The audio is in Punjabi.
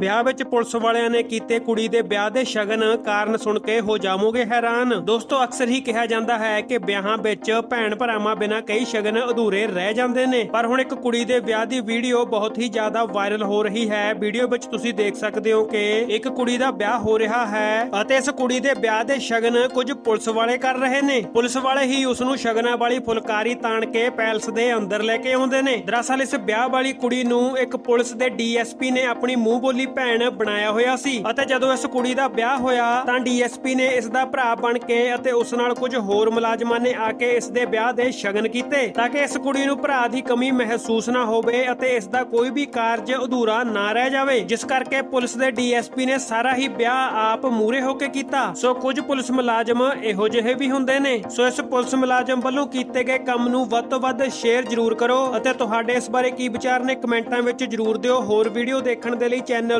ਵਿਆਹ ਵਿੱਚ ਪੁਲਿਸ ਵਾਲਿਆਂ ਨੇ ਕੀਤੇ ਕੁੜੀ ਦੇ ਵਿਆਹ ਦੇ ਸ਼ਗਨ ਕਾਰਨ ਸੁਣ ਕੇ ਹੋ ਜਾਵੋਗੇ ਹੈਰਾਨ। ਦੋਸਤੋ, ਅਕਸਰ ਹੀ ਕਿਹਾ ਜਾਂਦਾ ਹੈ ਕਿ ਵਿਆਹਾਂ ਵਿੱਚ ਭੈਣ ਭਰਾਵਾਂ ਬਿਨਾਂ ਕਈ ਸ਼ਗਨ ਅਧੂਰੇ ਰਹਿ ਜਾਂਦੇ ਨੇ। ਪਰ ਹੁਣ ਇੱਕ ਕੁੜੀ ਦੇ ਵਿਆਹ ਦੀ ਵੀਡੀਓ ਬਹੁਤ ਹੀ ਜ਼ਿਆਦਾ ਵਾਇਰਲ ਹੋ ਰਹੀ ਹੈ। ਵੀਡੀਓ ਵਿੱਚ ਤੁਸੀਂ ਦੇਖ ਸਕਦੇ ਹੋ ਕਿ ਇੱਕ ਕੁੜੀ ਦਾ ਵਿਆਹ ਹੋ ਰਿਹਾ ਹੈ ਅਤੇ ਇਸ ਕੁੜੀ ਦੇ ਵਿਆਹ ਦੇ ਸ਼ਗਨ ਕੁਝ ਪੁਲਿਸ ਵਾਲੇ ਕਰ ਰਹੇ ਨੇ। ਪੁਲਿਸ ਵਾਲੇ ਹੀ ਉਸ ਨੂੰ ਸ਼ਗਨਾਂ ਵਾਲੀ ਫੁਲਕਾਰੀ ਤਾਣ ਕੇ ਪੈਲਸ ਦੇ ਅੰਦਰ ਲੈ ਕੇ ਆਉਂਦੇ ਨੇ। ਦਰਅਸਲ, ਇਸ ਵਿਆਹ ਵਾਲੀ ਕੁੜੀ ਨੂੰ ਇੱਕ ਪੁਲਿਸ ਦੇ ਡੀਐਸਪੀ ਨੇ ਆਪਣੀ ਮੂੰਹ ਬੋਲੀ ਭੈਣ ਬਣਾਇਆ ਹੋਇਆ ਸੀ ਅਤੇ ਜਦੋਂ ਇਸ ਕੁੜੀ ਦਾ ਵਿਆਹ ਹੋਇਆ ਤਾਂ ਡੀਐਸਪੀ ਨੇ ਇਸ ਦਾ ਭਰਾ ਬਣ ਕੇ ਅਤੇ ਉਸ ਨਾਲ ਕੁਝ ਹੋਰ ਮੁਲਾਜ਼ਮਾਂ ਨੇ ਆ ਕੇ ਇਸ ਦੇ ਵਿਆਹ ਦੇ ਸ਼ਗਨ ਕੀਤੇ ਤਾਂ ਕਿ ਇਸ ਕੁੜੀ ਨੂੰ ਭਰਾ ਦੀ ਕਮੀ ਮਹਿਸੂਸ ਨਾ ਹੋਵੇ ਅਤੇ ਇਸ ਦਾ ਕੋਈ ਵੀ ਕਾਰਜ ਅਧੂਰਾ ਨਾ ਰਹਿ ਜਾਵੇ, ਜਿਸ ਕਰਕੇ ਪੁਲਿਸ ਦੇ ਡੀਐਸਪੀ ਨੇ ਸਾਰਾ ਹੀ ਵਿਆਹ ਆਪ ਮੂਰੇ ਹੋ ਕੇ ਕੀਤਾ। ਸੋ ਕੁਝ ਪੁਲਿਸ ਮੁਲਾਜ਼ਮ ਇਹੋ ਜਿਹੇ ਵੀ ਹੁੰਦੇ ਨੇ। ਸੋ ਇਸ ਪੁਲਿਸ ਮੁਲਾਜ਼ਮ ਵੱਲੋਂ ਕੀਤੇ ਗਏ ਕੰਮ ਨੂੰ ਵੱਧ ਤੋਂ ਵੱਧ ਸ਼ੇਅਰ ਜ਼ਰੂਰ ਕਰੋ ਅਤੇ ਤੁਹਾਡੇ ਇਸ ਬਾਰੇ ਕੀ ਵਿਚਾਰ ਨੇ ਕਮੈਂਟਾਂ ਵਿੱਚ ਜ਼ਰੂਰ ਦਿਓ। ਹੋਰ ਵੀਡੀਓ ਦੇਖਣ ਦੇ ਲਈ ਚੈਨਲ